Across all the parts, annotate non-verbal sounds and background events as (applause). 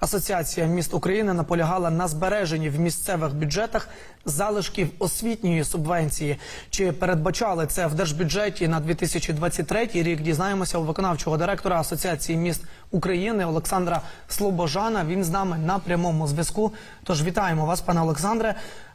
Асоціація міст України наполягала на збереженні в місцевих бюджетах залишків освітньої субвенції. Чи передбачали це в держбюджеті на 2023 рік? Дізнаємося у виконавчого директора Асоціації міст України Олександра Слобожана. Він з нами на прямому зв'язку. Тож вітаємо вас, пане Олександре.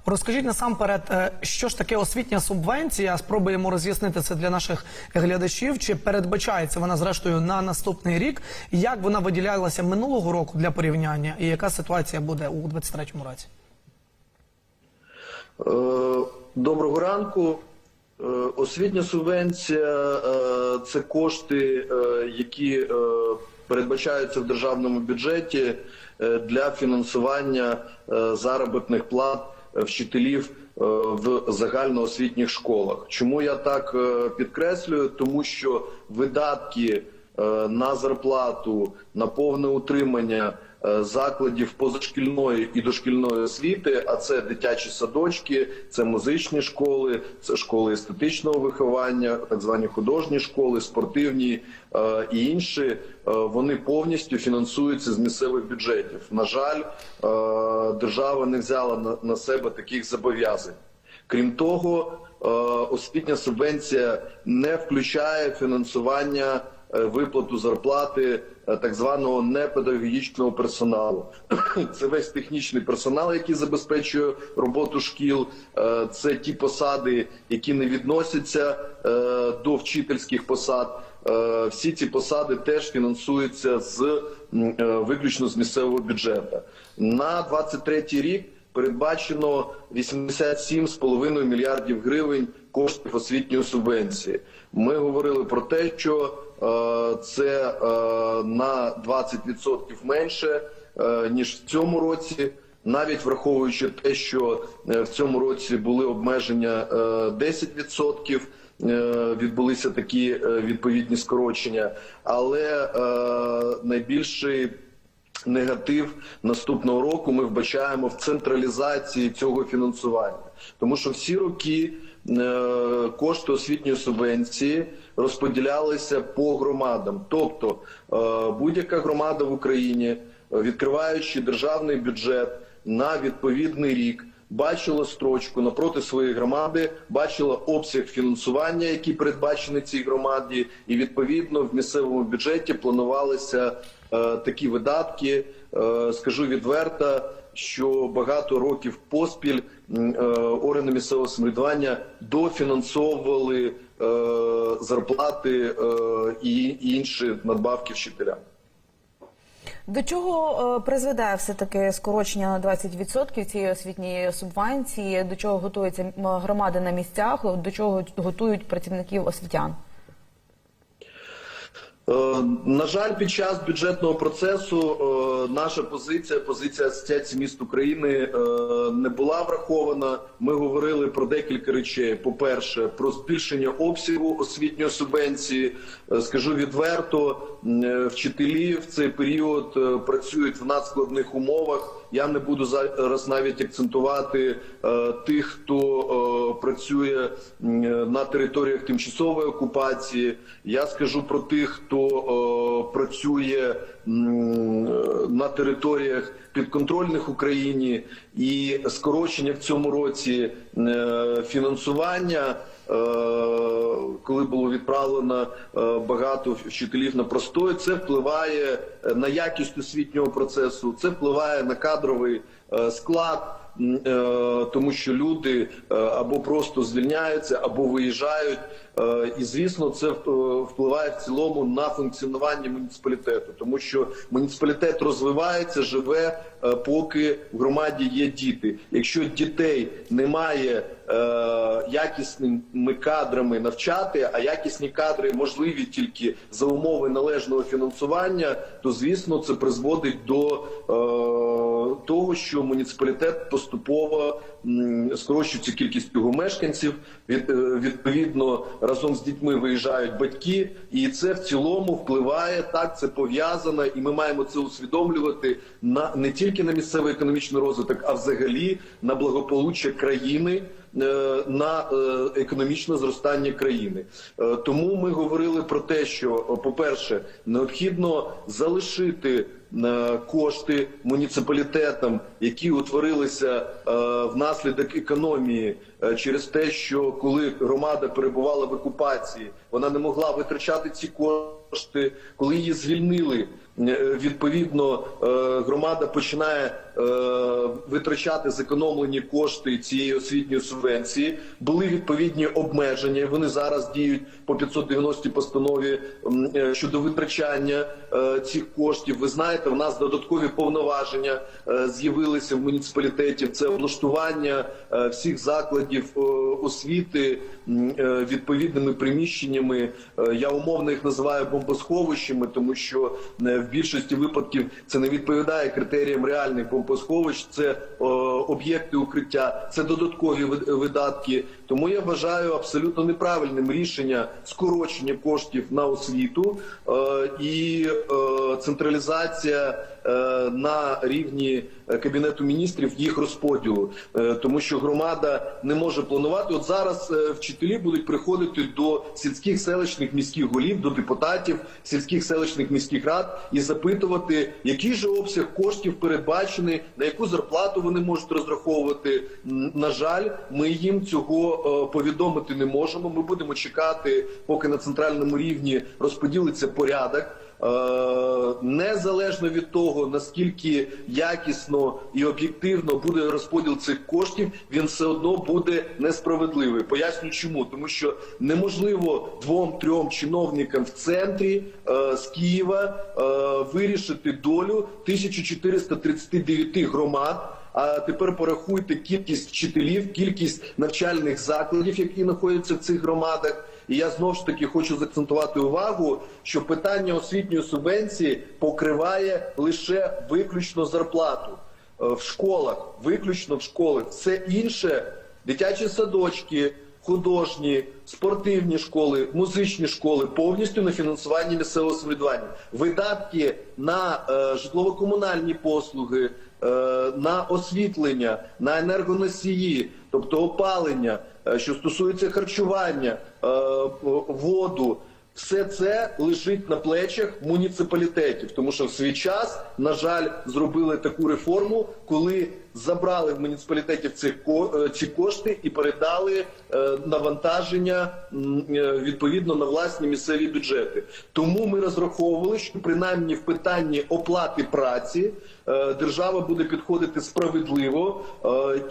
Розкажіть насамперед, е, що ж таке освітня субвенція? Спробуємо роз'яснити це для наших глядачів. Чи передбачається вона зрештою на наступний рік? Як вона виділялася минулого року для порівняння, і яка ситуація буде у 2023 році? Е, Доброго ранку. Е, Освітня субвенція це кошти, які передбачаються в державному бюджеті для фінансування заробітних плат вчителів е, в загальноосвітніх школах. Чому я так е, підкреслюю? Тому що видатки е, на зарплату, на повне утримання закладів позашкільної і дошкільної освіти, а це дитячі садочки, це музичні школи, це школи естетичного виховання, так звані художні школи, спортивні е, і інші. е, Вони повністю фінансуються з місцевих бюджетів. На жаль, е, держава не взяла на, себе таких зобов'язань. Крім того, е, освітня субвенція не включає фінансування е, виплату зарплати е, так званого непедагогічного персоналу. (clears throat) Це весь технічний персонал, який забезпечує роботу шкіл. Е, Це ті посади, які не відносяться е, до вчительських посад. Е, Всі ці посади теж фінансуються з е, виключно з місцевого бюджету. На 23 рік передбачено 87,5 мільярдів гривень коштів освітньої субвенції. Ми говорили про те, що е, це е, на 20% менше е, ніж в цьому році. Навіть враховуючи те, що в цьому році були обмеження е, 10%, е, відбулися такі відповідні скорочення, але найбільший негатив наступного року ми вбачаємо в централізації цього фінансування, тому що всі роки кошти освітньої субвенції розподілялися по громадам, тобто е, будь-яка громада в Україні, е, відкриваючи державний бюджет на відповідний рік. Бачила строчку напроти своєї громади, бачила обсяг фінансування, який передбачений цій громаді, і відповідно в місцевому бюджеті планувалися е, такі видатки. Е, скажу відверто, що багато років поспіль е, органи місцевого самоврядування дофінансовували е, зарплати е, і інші надбавки вчителям. До чого призведе все таки скорочення на 20% цієї освітньої субвенції? До чого готуються громади на місцях? До чого готують працівників освітян? Е, На жаль, під час бюджетного процесу е, наша позиція, позиція Асоціації міст України е, не була врахована. Ми говорили про декілька речей. По-перше, про збільшення обсягу освітньої субвенції. Скажу відверто, вчителі в цей період працюють в надскладних умовах. Я не буду зараз навіть акцентувати е, тих, хто е, працює на територіях тимчасової окупації. Я скажу про тих, хто е, працює м, на територіях підконтрольних Україні, і скорочення в цьому році е, фінансування. Е, Коли було відправлено е, багато вчителів на простой, це впливає на якість освітнього процесу, це впливає на кадровий е, склад, тому що люди або просто звільняються, або виїжджають. І звісно, це впливає в цілому на функціонування муніципалітету, тому що муніципалітет розвивається, живе, поки в громаді є діти. Якщо дітей немає е, якісними кадрами навчати, а якісні кадри можливі тільки за умови належного фінансування, то звісно це призводить до е, того, що муніципалітет поступово скорочується кількість його мешканців. Е, відповідно, разом з дітьми виїжджають батьки, і це в цілому впливає так. Це пов'язано, і ми маємо це усвідомлювати на не тільки на місцевий економічний розвиток, а взагалі на благополуччя країни. е, На е, економічне зростання країни, тому ми говорили про те, що, по перше, необхідно залишити кошти муніципалітетам, які утворилися е, внаслідок економії е, через те, що коли громада перебувала в окупації, вона не могла витрачати ці кошти, коли її звільнили. е, Відповідно, громада починає витрачати зекономлені кошти цієї освітньої субвенції. Були відповідні обмеження. Вони зараз діють по 590 постанові щодо витрачання цих коштів. Ви знаєте, в нас додаткові повноваження е, з'явилися в муніципалітеті. Це облаштування е, всіх закладів е, освіти відповідними приміщеннями. Я умовно їх називаю бомбосховищами, тому що в більшості випадків це не відповідає критеріям реальних бомбосховищ. Це об'єкти укриття, це додаткові видатки. Тому я вважаю абсолютно неправильним рішення скорочення коштів на освіту е, і е, централізація на рівні е, кабінету міністрів їх розподілу, Е, тому що громада не може планувати. От зараз е, вчителі будуть приходити до сільських селищних міських голів, до депутатів сільських селищних міських рад і запитувати, який же обсяг коштів передбачений, на яку зарплату вони можуть розраховувати. На жаль, ми їм цього е, повідомити не можемо. Ми будемо чекати, поки на центральному рівні розподілиться порядок. Е, Незалежно від того наскільки якісно і об'єктивно буде розподіл цих коштів, він все одно буде несправедливий. Поясню чому, тому що неможливо двом-трьом чиновникам в центрі е, з Києва е, вирішити долю 1439 громад. А тепер порахуйте кількість вчителів, кількість навчальних закладів, які знаходяться в цих громадах. І я знову ж таки хочу заакцентувати увагу, що питання освітньої субвенції покриває лише виключно зарплату Е, в школах, виключно в школах. Все інше дитячі садочки, художні, спортивні школи, музичні школи повністю на фінансуванні місцевого самоврядування. Видатки на е, житлово-комунальні послуги, е, на освітлення, на енергоносії, тобто опалення, що стосується харчування, е, воду. Все це лежить на плечах муніципалітетів, тому що в свій час, на жаль, зробили таку реформу, коли забрали в муніципалітетів ко- е, ці кошти і передали е, навантаження е, відповідно на власні місцеві бюджети. Тому ми розраховували, що принаймні в питанні оплати праці держава буде підходити справедливо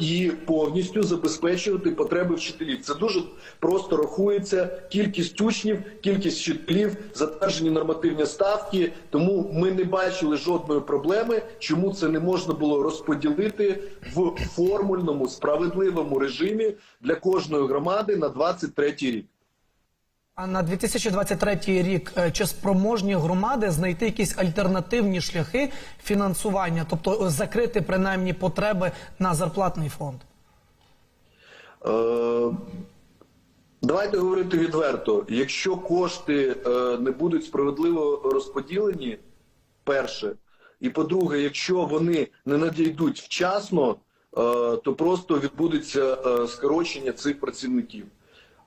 і повністю забезпечувати потреби вчителів. Це дуже просто рахується кількість учнів, кількість вчителів, затверджені нормативні ставки. Тому ми не бачили жодної проблеми, чому це не можна було розподілити в формульному справедливому режимі для кожної громади на 23 рік. А на 2023 рік е, чи спроможні громади знайти якісь альтернативні шляхи фінансування, тобто закрити принаймні потреби на зарплатний фонд? Е, Давайте говорити відверто. Якщо кошти е, не будуть справедливо розподілені, перше, і по-друге, якщо вони не надійдуть вчасно, е, то просто відбудеться е, скорочення цих працівників.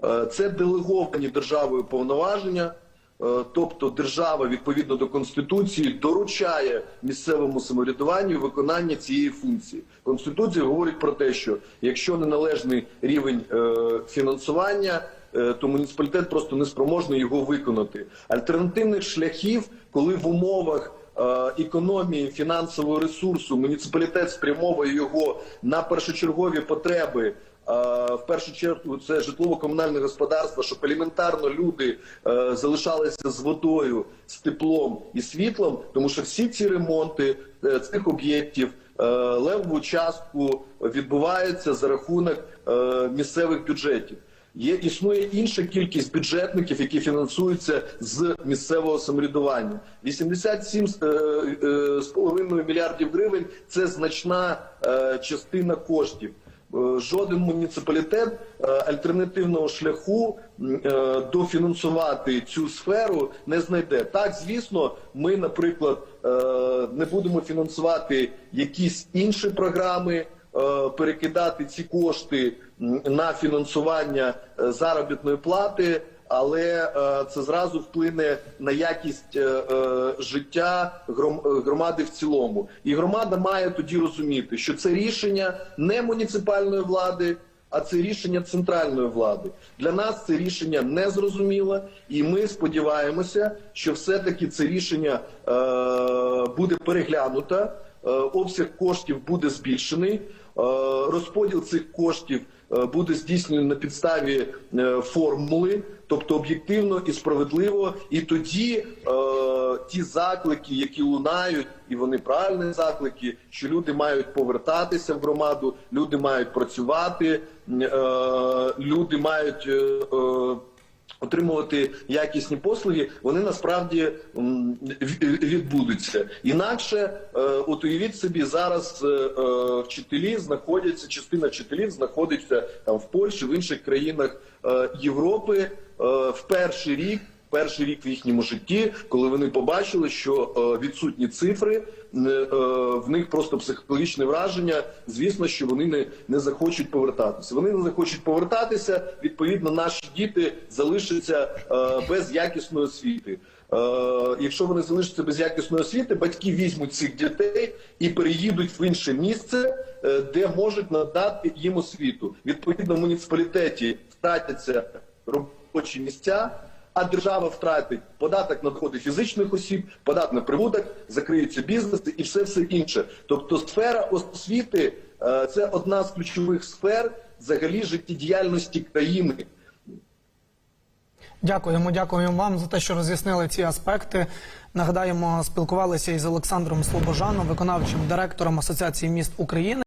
Е, Це делеговані державою повноваження. Тобто держава відповідно до конституції доручає місцевому самоврядуванню виконання цієї функції. Конституція говорить про те, що якщо неналежний рівень фінансування, то муніципалітет просто не спроможний його виконати. Альтернативних шляхів, коли в умовах економії фінансового ресурсу муніципалітет спрямовує його на першочергові потреби. Е, В першу чергу це житлово-комунальне господарство, щоб елементарно люди е, залишалися з водою, з теплом і світлом, тому що всі ці ремонти е, цих об'єктів е, левову частку відбуваються за рахунок е, місцевих бюджетів. Є існує інша кількість бюджетників, які фінансуються з місцевого самоврядування. 87 з, е, е, мільярдів гривень це значна е, частина коштів. Жоден муніципалітет альтернативного шляху дофінансувати цю сферу не знайде. Так, звісно, ми, наприклад, не будемо фінансувати якісь інші програми, перекидати ці кошти на фінансування е, заробітної плати. але е, це зразу вплине на якість е, життя громади в цілому. І громада має тоді розуміти, що це рішення не муніципальної влади. А це рішення центральної влади для нас це рішення не зрозуміло, і ми сподіваємося, що все-таки це рішення буде переглянуто, обсяг коштів буде збільшений, розподіл цих коштів е, буде здійснений на підставі е, формули, тобто об'єктивно і справедливо. І тоді е, ті заклики, які лунають, і вони правильні заклики, що люди мають повертатися в громаду, люди мають працювати, е, люди мають. Отримувати якісні послуги, вони насправді відбудуться. Інакше, е, от уявіть собі, зараз е, е, вчителі знаходяться, частина вчителів знаходиться там в Польщі, в інших країнах Європи в перший рік. Перший рік в їхньому житті, коли вони побачили, що е, відсутні цифри, е, в них просто психологічне враження. Звісно, що вони не, не захочуть повертатися. Вони не захочуть повертатися. Відповідно, наші діти залишаться е, без якісної освіти. Якщо вони залишаться без якісної освіти, батьки візьмуть цих дітей і переїдуть в інше місце, де можуть надати їм освіту. Відповідно, в муніципалітеті втратяться робочі місця. А держава втратить податок на доходи фізичних осіб, податок на прибуток, закриються бізнеси і все все інше. Тобто, сфера освіти е, це одна з ключових сфер взагалі життєдіяльності країни. Дякуємо, дякуємо вам за те, що роз'яснили ці аспекти. Нагадаємо, спілкувалися із Олександром Слобожаном, виконавчим директором Асоціації міст України.